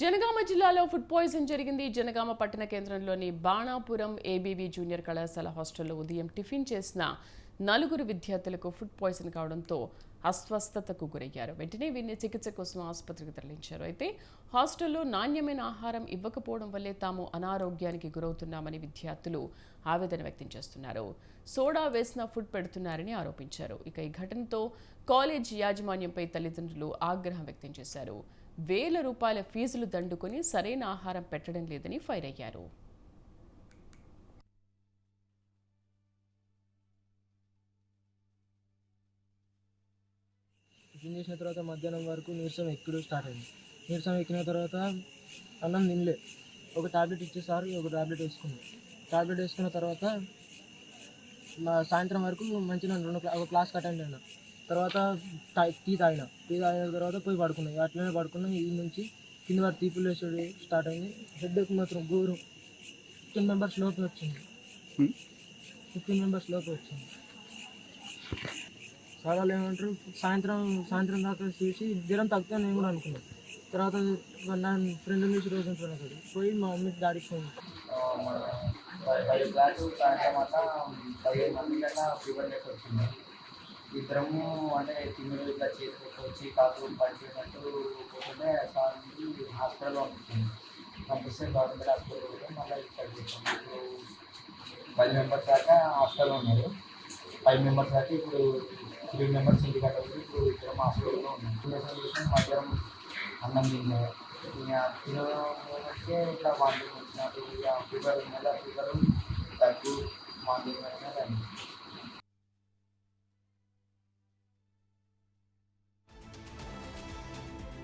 జనగామ జిల్లాలో food poison జరిగింది. జనగామ పట్టణ కేంద్రంలోని బాణాపురం ఏబీవీ జూనియర్ కళాశాల హాస్టల్లో ఉదయం టిఫిన్ చేసిన నలుగురు విద్యార్థులకు ఫుడ్ పాయిజన్ కావడంతో అస్వస్థతకు గురయ్యారు. వెంటనే వీరిని చికిత్స కోసం ఆసుపత్రికి తరలించారు. అయితే హాస్టల్లో నాణ్యమైన ఆహారం ఇవ్వకపోవడం వల్లే తాము అనారోగ్యానికి గురవుతున్నామని విద్యార్థులు ఆవేదన వ్యక్తం చేస్తున్నారు. సోడా వేసిన ఫుడ్ పెడుతున్నారని ఆరోపించారు. ఇక ఈ ఘటనతో కాలేజ్ యాజమాన్యంపై తల్లిదండ్రులు ఆగ్రహం వ్యక్తం చేశారు. వేల రూపాయల ఫీజులు దండుకొని సరైన ఆహారం పెట్టడం లేదని ఫైర్ అయ్యారు. టిఫిన్ చేసిన తర్వాత మధ్యాహ్నం వరకు నీరసం ఎక్కడం స్టార్ట్ అయింది. నీరసం ఎక్కిన తర్వాత అన్నం తినలే. ఒక టాబ్లెట్ ఇచ్చే సార్ ఒక టాబ్లెట్ వేసుకున్నాం. టాబ్లెట్ వేసుకున్న తర్వాత మా సాయంత్రం వరకు మంచిగా రెండు ఒక క్లాస్ అటెండ్ అయినా. తర్వాత టీ తాగిన. టీ తాగిన తర్వాత పోయి పడుకున్నాయి అట్లనే పడుకున్నా ఈ నుంచి కింద వరకు తీపులు వేసాడు స్టార్ట్ అయింది. హెడ్ ఎక్ మాత్రం ఘోరం. ఫిఫ్టీన్ మెంబర్స్ లోపు వచ్చింది. ఫిఫ్టీన్ మెంబర్స్ లోపు వచ్చింది. సార్ వాళ్ళు ఏమంటారు? సాయంత్రం సాయంత్రం దాకా చూసి జ్వరం తగ్గితే నేను కూడా అనుకున్నాను తర్వాత నా ఫ్రెండ్ నుంచి రోజు అక్కడ. పోయి మా మమ్మీ డాడీకి ఫోన్ క్లాసు అట్లా పదిహేను మంది కన్నా ఫీవర్ లెక్క వచ్చింది. ఇద్దరము అంటే తిమ్మిడి ఇట్లా చేతికి వచ్చి కాకు పనిచేసినట్టు పోతుంటే సార్ నుంచి హాస్పిటల్ పంపించింది పంపిస్తే గవర్నమెంట్ హాస్పిటల్ పోతే మళ్ళీ ఇక్కడ చేసాం ఇప్పుడు పది మెంబర్స్ దాకా హాస్పిటల్లో ఉన్నారు ఫైవ్ మెంబర్స్ దాకా ఇప్పుడు త్రీ మెంబర్స్ ఇంటికి అక్కడ ఉంది. ఇప్పుడు ఇద్దరం హాస్పిటల్లో ఉన్నాం ఇంజక్షన్ చేసి మధ్యాహ్నం అన్నం తిన్నా ఇక తినడానికి ఇట్లా వాంటింగ్ వచ్చినట్టు ఇక ఫీవర్ నెల ఫీవర్ దగ్గు వాంటింగ్ వచ్చినా